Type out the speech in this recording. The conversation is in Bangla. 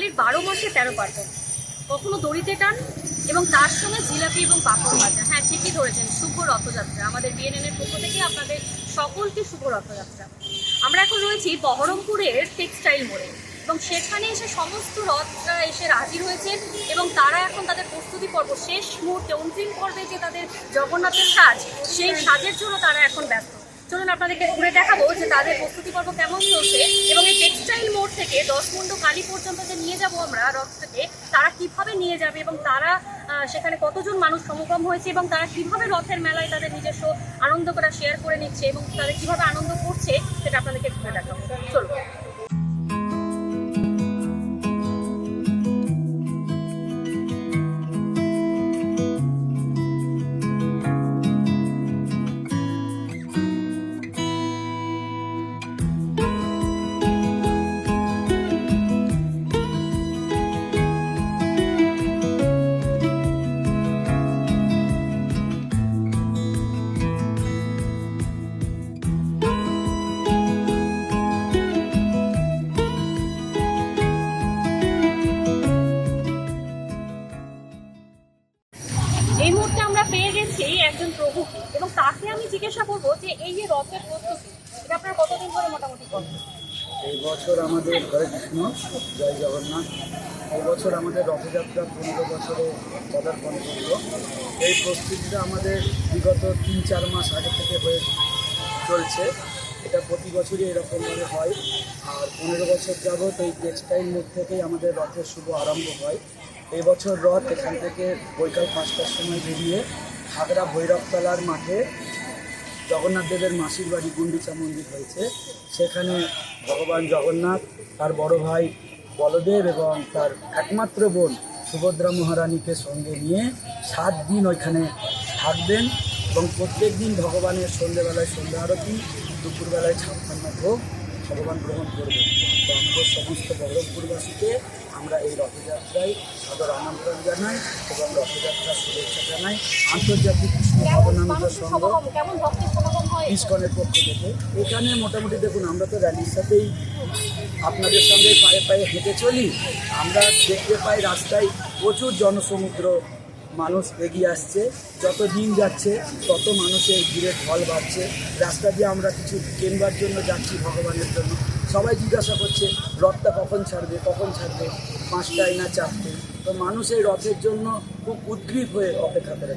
থেকে তেরো পার্বণ। কখনো দড়িতে টান এবং তার সঙ্গে জিলাপি এবং পাঁপড় ভাজা। হ্যাঁ ঠিকই ধরেছেন, শুভ রথযাত্রা। আমাদের বিএনএন এর পক্ষ থেকে আপনাদের সকলকে শুভ রথযাত্রা। আমরা এখন রয়েছি বহরমপুরের টেক্সটাইল মোড়ে এবং সেখানে এসে সমস্ত রথরা এসে হাজির হয়েছেন এবং তারা এখন তাদের প্রস্তুতি পর্ব শেষ মুহূর্তে অন্তিম পর্বে যে তাদের জগন্নাথের সাজ সেই সাজের জন্য তারা এখন ব্যস্ত। চলুন আপনাদেরকে ঘুরে দেখাবো যে তাদের প্রস্তুতি পর্ব কেমন চলছে এবং এই টেক্সটাইল মোড় থেকে দশমুন্ড কালী পর্যন্ত যে নিয়ে যাব আমরা রথ থেকে, তারা কীভাবে নিয়ে যাবে এবং তারা সেখানে কতজন মানুষ সমগম হয়েছে এবং তারা কীভাবে রথের মেলায় তাদের নিজস্ব আনন্দ করা শেয়ার করে নিচ্ছে এবং তাদের কীভাবে আনন্দ করছে সেটা আপনাদেরকে ঘুরে দেখাবো। চলুন। গেছি একজন প্রভুকে এবং তাকে আমি জিজ্ঞাসা করব যে এই যে রথের প্রস্তুতি, এটা আপনারা কতদিন ধরে মোটামুটি করেন এই বছর আমাদের হরে কৃষ্ণ, জয় জগন্নাথ। এই বছর আমাদের রথযাত্রা পনেরো বছরে পদার্পণ করল। এই প্রস্তুতিটা আমাদের বিগত তিন চার মাস আগে থেকে হয়ে চলছে। এটা প্রতি বছরই এরকমভাবে হয়। আর পনেরো বছর যাবৎ এই টেক্সটাইল মোড় থেকেই আমাদের রথের শুভ আরম্ভ হয়। এই বছর রথ এখান থেকে বৈকাল পাঁচটার সময় বেরিয়ে হাগড়া ভৈরবতলার মাঠে জগন্নাথ দেবের মাসির বাড়ি গুন্ডিচা মন্দির হয়েছে। সেখানে ভগবান জগন্নাথ, তার বড় ভাই বলদেব এবং তার একমাত্র বোন সুভদ্রা মহারানীকে সঙ্গে নিয়ে সাত দিন ওইখানে থাকবেন এবং প্রত্যেক দিন ভগবানের সন্ধ্যেবেলায় সন্ধ্যা আরতি, দুপুরবেলায় ছাপ্পান্ন ভোগ ভগবান গ্রহণ করবেন তো আমাদের সমস্ত বহরমপুরবাসীকে আমরা এই রথযাত্রায় সাদর আমন্ত্রণ জানাই এবং রথযাত্রার শুভেচ্ছা জানাই। আন্তর্জাতিক কৃষ্ণ সংঘ ইস্কনের পক্ষ থেকে। এখানে মোটামুটি দেখুন আমরা তো র্যালির সাথেই আপনাদের সঙ্গে পায়ে পায়ে হেঁটে চলি। আমরা দেখতে পাই রাস্তায় প্রচুর জনসমুদ্র মানুষ এগিয়ে আসছে, যত দিন যাচ্ছে, তত মানুষের ভিড়ে ঢল বাড়ছে। রাস্তা দিয়ে আমরা কিছু কেনবার জন্য যাচ্ছি ভগবানের জন্য। সবাই জিজ্ঞাসা করছে রথটা কখন ছাড়বে কখন ছাড়বে? পাঁচটায় না চারটে? তো মানুষ এই রথের জন্য খুব উদ্গ্রীব হয়ে অপেক্ষা করে।